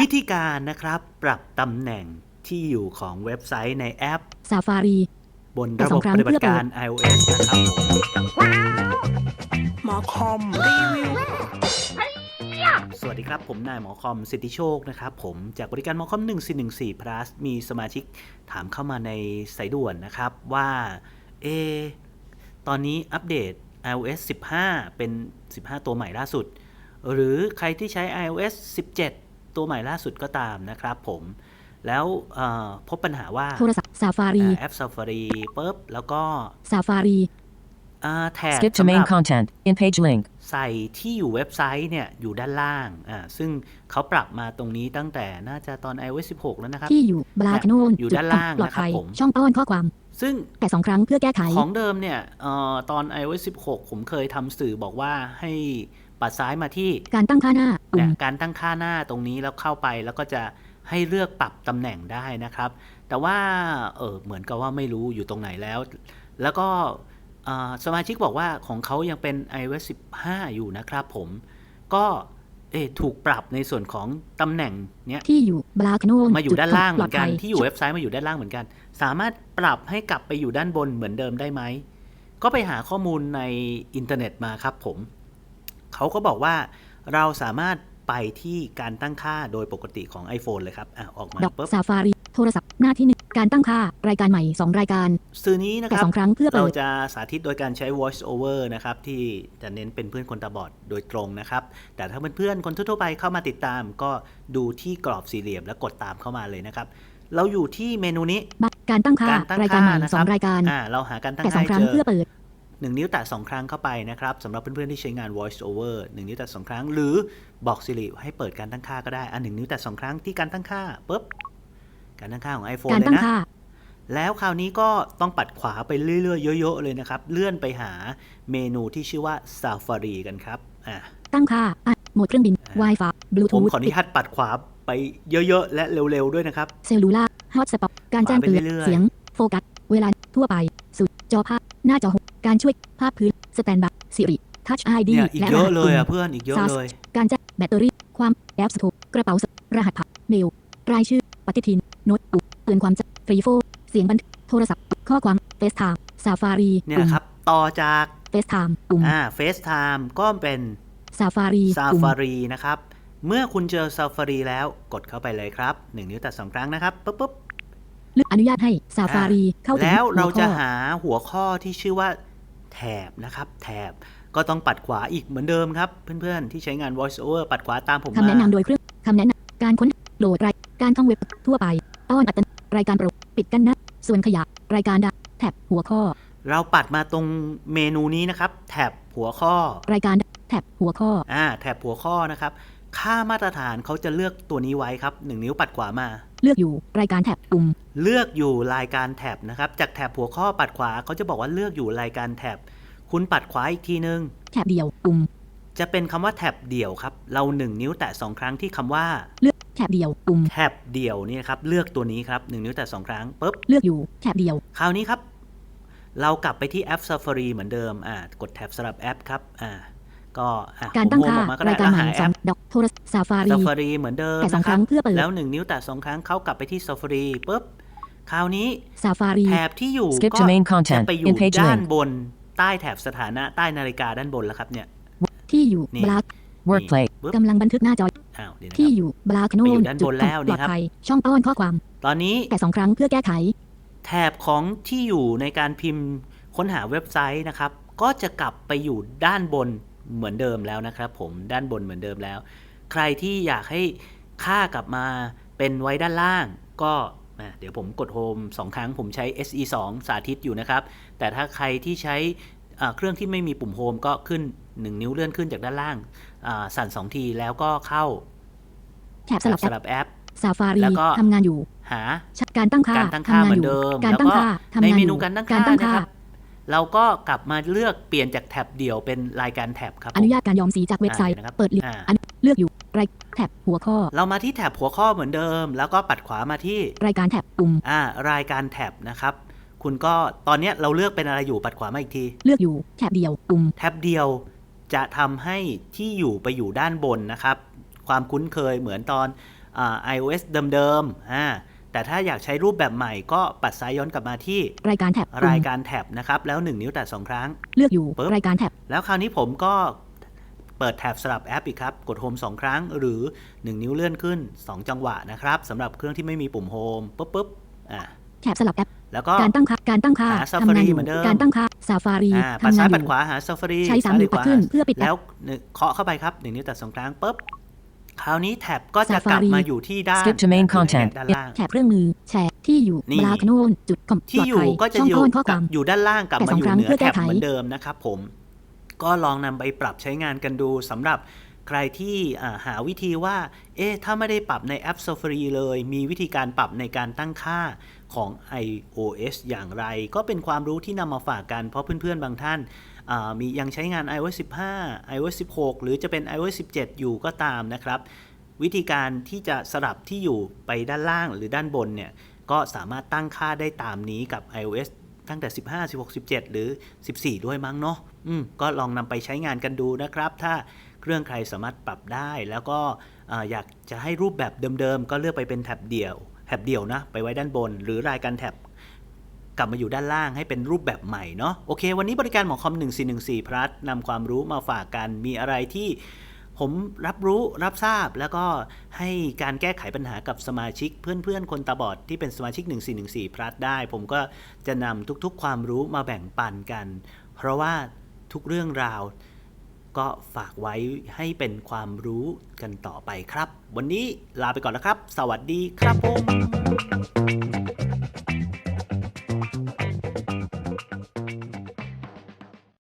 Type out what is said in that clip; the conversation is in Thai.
วิธีการนะครับปรับตำแหน่งที่อยู่ของเว็บไซต์ในแอป Safari บนแต่ระสบอบงครั้งปฏิบัเพื่อติการ iOS นะครับผมหมอคอมรีวิวสวัสดีครับ ผมนายหมอคอมสิทธิโชคนะครับผมจากบริการหมอคอม 1414 plus มีสมาชิกถามเข้ามาในสายด่วนนะครับว่า เอะตอนนี้อัปเดต iOS 15 เป็น 15 ตัวใหม่ล่าสุด หรือใครที่ใช้ iOS 17 ตัวใหม่ล่าสุดก็ตามนะครับผม แล้วเอ่อพบปัญหาว่าโทรศัพท์ Safari แอป Safari ปุ๊บแล้วก็ Safari อ่าแท็ก Skip to สำห main รับ content. In page link. ใส่ที่อยู่เว็บไซต์เนี่ยอยู่ด้านล่างอ่าซึ่งเขาปรับมาตรงนี้ตั้งแต่น่าจะตอน iOS 16 แล้วนะครับ ที่อยู่บลาคโนนอยู่จุดด้านล่างปลอดภัยนะครับผมช่องต้อนข้อความ ซึ่งแต่สองครั้งเพื่อแก้ไข ของเดิมเนี่ยเอ่อตอน iOS 16 ผมเคยทำสื่อบอกว่าให้ ปัดซ้ายมาที่การตั้งค่าหน้าปุ่เนี่มยการตั้งค่าหน้าตรงนี้แล้วเข้าไปแล้วก็จะให้เลือกปรับตำแหน่งได้นะครับ แต่ว่าเออเหมือนกับว่าไม่รู้อยู่ตรงไหนแล้ว แล้วก็เอ่อสมาชิกบอกว่าของเขายังเป็น iOS 15 อยู่นะครับผม ก็เอะถูกปรับในส่วนของตำแหน่งเนี้ยที่อยู่บลาคโนนมาอยู่ด้านล่างเหปลมืออดนกัภันยที่อยู่เว็บไซต์มาอยู่ด้านล่างเหมือนกัน สามารถปรับให้กลับไปอยู่ด้านบนเหมือนเดิมได้ไหม ก็ไปหาข้อมูลในอินเทอร์เน็ตมาครับผม เขาก็บอกว่าเราสามารถไปที่การตั้งค่าโดยปกติของ iPhone เลยครับอะออกมาดอกปุ๊บ Safari โทรศัพท์หน้าที่หนึ่งการตั้งค่ารายการใหม่ 2 รายการสื่อนี้นะคแต่รับสองครั้งเพื่อเราเปิดจะสาธิตโดยการใช้ voice over นะครับ ที่จะเน้นเป็นเพื่อนคนตาบอดโดยตรงนะครับ แต่ถ้าเพื่อนๆ คนทั่วๆไปเข้ามาติดตาม ก็ดูที่กรอบสี่เหลี่ยมแล้วกดตามเข้ามาเลยนะครับ เราอยู่ที่เมนูนี้บัตรการตั้งค่าการตั้งรายการค่าใหม่นะสคอรับงรายการอ่าเราหาการตั้งแต่สอค่างครั้งให้เจเพื่ออเปิด หนึ่งนิ้วแตะสองครั้งเข้าไปนะครับสำหรับเพื่อนๆที่ใช้งาน voice over หนึ่งนิ้วแตะสองครั้ง หรือบอก Siri ให้เปิดการตั้งค่าก็ได้อะหนึ่งนิ้วแตะสองครั้งที่การตั้งค่าปุ๊บการตั้งค่าของ iPhone การเลยตั้งนะค่าแล้วคราวนี้ก็ต้องปัดขวาไปเรื่อยๆเยอะๆเลยนะครับ เลื่อนไปหาเมนูที่ชื่อว่า Safari กันครับอะตั้งค่าอะโหมดเครื่องบิน Wi-Fi ผม Bluetooth ขออนุญาตปัดขวาไปเยอะๆ และเร็วๆ ด้วยนะครับ เซลลูล่าฮอตสปอตการแจ้งเตือนไปเรื่อยๆเสียง โฟกัส เวลาทั่วไป สุดจอภาพ หน้าจอหกการช่วยภาพพื้นสแตนบ y สิริทัชไอดีเนี่ยอีกและเยรอะหัสเลยปุ่มอะเพื่อนอีกเยอะเลย การแจ้งแบตเตอรี่ ความแอปสโตร์กระเป๋าสรหัสผ่านเมลรายชื่อ ปฏิทิน โน้ตบุ๊กเตือนความจำฟรีโฟเสียงบันทึกโทรศัพท์ ข้อความเฟซไทม์ซาฟารีเนี่ยนะครับ ต่อจากเฟซไทม์ปุ่มอ่า FaceTime ก็เป็นซาฟารีปุ่ม Safari นะครับ เมื่อคุณเจอ Safari แล้วกดเข้าไปเลยครับหนึ่งนิ้วแตะสองครั้งนะครับปุ๊บปุ๊บ เลือกอนุญาตให้ซาฟารีเข้าถึงแล้วเราหัวข้อจะหาหัวข้อที่ชื่อว่าแถบนะครับ แถบก็ต้องปัดขวาอีกเหมือนเดิมครับ เพื่อนๆ ที่ใช้งาน voice over ปัดขวาตามผมคำมาแนะนำโดยเครื่องคำแนะนำการค้นโหลดรายการท่องเว็บทั่วไปต้อนอัตโนรายการโปรปิดกั้นหนะส่วนขยะรายการดาแท็บหัวข้อ เราปัดมาตรงเมนูนี้นะครับ แถบหัวข้อ รายการแท็บหัวข้ออ่าแถบหัวข้อนะครับ ค่ามาตรฐานเขาจะเลือกตัวนี้ไว้ครับหนึ่งนิ้วปัดขวามา เลือกอยู่รายการแท็บปุ่ม เลือกอยู่รายการแท็บนะครับ จากแถบหัวข้อปัดขวาเขาจะบอกว่าเลือกอยู่รายการแท็บ คุณปัดขวาอีกทีนึง แท็บเดียวปุ่ม จะเป็นคำว่าแท็บเดี่ยวครับ เราหนึ่งนิ้วแตะสองครั้งที่คำว่า เลือกแท็บเดียวปุ่ม แท็บเดี่ยวนี่นะครับ เลือกตัวนี้ครับหนึ่งนิ้วแตะสองครั้งปุ๊บ เลือกอยู่แท็บเดียว คราวนี้ครับ เรากลับไปที่แอป Safari เหมือนเดิม อ่า กดแท็บสลับแอปครับ อ่า ก็อะการตั้งผมโฮมค่าออกมาก็ได้รายการแล้วใหม่หาแอสองปดอกโทรศัพท์ซาฟารี Safari เหมือนเดิมแต่สองนะครั้งเพื่อเปิดแล้วหนึ่งนิ้วแตะสองครั้งเข้ากลับไปที่ Safari ปุ๊บคราวนี้ซาฟารีแถบที่อยู่ Skip ก็ to main จะ content. ไปอยู่ In page ด้าน link. บนใต้แถบสถานะใต้นาฬิกาด้านบนแล้วครับเนี่ย ที่อยู่นี่บลา Workplace. ปุ๊บกำลังบันทึกหน้าจออ้าวเดี๋ยวนะคที่รับอยู่บลาคโนไปอยู่นด้านจุบดนแล้วปนี่ลอดครับภัยช่องต้อนข้อความ ตอนนี้แต่สองครั้งเพื่อแก้ไข แถบของที่อยู่ในการพิมพ์ค้นหาเว็บไซต์นะครับ ก็จะกลับไปอยู่ด้านบน เหมือนเดิมแล้วนะครับ ผมด้านบนเหมือนเดิมแล้ว ใครที่อยากให้ค่ากลับมาเป็นไว้ด้านล่าง ก็อะเดี๋ยวผมกดโฮมสองครั้งผมใช้ SE 2 สาธิตอยู่นะครับ แต่ถ้าใครที่ใช้อ่าเครื่องที่ไม่มีปุ่มโฮมก็ขึ้น 1 นิ้วเลื่อนขึ้นจากด้านล่างอ่าสั่น 2 ทีแล้วก็เข้าแถบสลับสแอปลับแอปซาฟารีแล้วก็ทำงานอยู่ หาการตั้งค่าการตั้งค่าทำงานเหมืออนยู่เดิม การแล้วตั้งก็ค่าทำในงานเมอนูยู่การตั้งการค่าตั้งนะค่าครับ เราก็กลับมาเลือกเปลี่ยนจากแท็บเดี่ยวเป็นรายการแท็บครับผมอนุญาตการยอมสีจากเว็บไซต์อ่านะครับเปิดลิงก์อ่าอันเลือกอยู่รายแท็บหัวข้อ เรามาที่แท็บหัวข้อเหมือนเดิม แล้วก็ปัดขวามาที่รายการแท็บปุ่มอ่ารายการแท็บนะครับคุณก็ตอนเนี้ยเราเลือกเป็นอะไรอยู่ปัดขวามาอีกที เลือกอยู่แท็บเดียวปุ่มแท็บเดียวจะทำให้ที่อยู่ไปอยู่ด้านบนนะครับ ความคุ้นเคยเหมือนตอนอ่า iOS เดิมๆอ่า แต่ถ้าอยากใช้รูปแบบใหม่ก็ปัดซ้ายย้อนกลับมาที่รายการแท็บรายการแท็บนะครับ แล้ว 1 นิ้วแตะ2ครั้ง เลือกอยู่ปึ๊บรายการแท็บแล้วคราวนี้ผมก็เปิดแท็บสลับแอปอีกครับ กดโฮม2 ครั้ง หรือ 1 นิ้วเลื่อนขึ้น 2 จังหวะนะครับสำหรับเครื่องที่ไม่มีปุ่มโฮมปุ๊บปุ๊บอ่าแท็บสลับแอปแล้วก็การตั้งค่าการตั้งค่าหาทำงาน Safari อยู่เหมือนเดิมการตั้งค่า Safari อ่าปัดทำงาซ้านยอปัดยู่ขวาหา Safari ใช้สามนิ้วปัดขึ้นเพื่อปิดแอปแล้วเคาะเข้าไปครับหนึ่งนิ้วแตะสองครั้งปุ๊บ คราวนี้แท็บก็จะ Safari กลับมาอยู่ที่ด้าน Skip to main content ด้านล่าง แถบเครื่องมือ แชร์ ที่อยู่นี่ บลาคโนนจุดคอมที่อยู่ก็จะช่องอยู่โอนข้อความ อยู่ด้านล่างกลับแต่มาสองอยู่ครั้งเหนือเพื่อแก้แท็บไข เหมือนเดิมนะครับผม ก็ลองนำไปปรับใช้งานกันดูสำหรับใครที่อ่าหาวิธีว่า เอ๊ะ ถ้าไม่ได้ปรับในแอป Safari เลย มีวิธีการปรับในการตั้งค่า ของ iOS อย่างไร ก็เป็นความรู้ที่นำมาฝากกัน เพราะเพื่อนๆ บางท่านมียังใช้งาน iOS 15 iOS 16 หรือจะเป็น iOS 17 อยู่ก็ตามนะครับ วิธีการที่จะสลับที่อยู่ไปด้านล่างหรือด้านบนเนี่ย ก็สามารถตั้งค่าได้ตามนี้กับ iOS ตั้งแต่ 15 16 17 หรือ 14 ด้วยมั้งเนาะอืมก็ลองนำไปใช้งานกันดูนะครับ ถ้าเครื่องใครสามารถปรับได้ แล้วก็ออยากจะให้รูปแบบเดิมๆ ก็เลือกไปเป็นแท็บเดี่ยว ท็บเดี่ยวนะ ไปไว้ด้านบน หรือรายการแท็บกลับมาอยู่ด้านล่างให้เป็นรูปแบบใหม่เนาะโอเค วันนี้บริการหมอคอม 1414 พลัสนำความรู้มาฝากกันมีอะไรที่ผมรับรู้รับทราบแล้วก็ให้การแก้ไขปัญหากับสมาชิกเพื่อนๆ คนตาบอดที่เป็นสมาชิก 1414 พลัสได้ ผมก็จะนำทุกๆ ความรู้มาแบ่งปันกัน เพราะว่าทุกเรื่องราว ก็ฝากไว้ให้เป็นความรู้กันต่อไปครับ วันนี้ลาไปก่อนแล้วครับ สวัสดีครับผม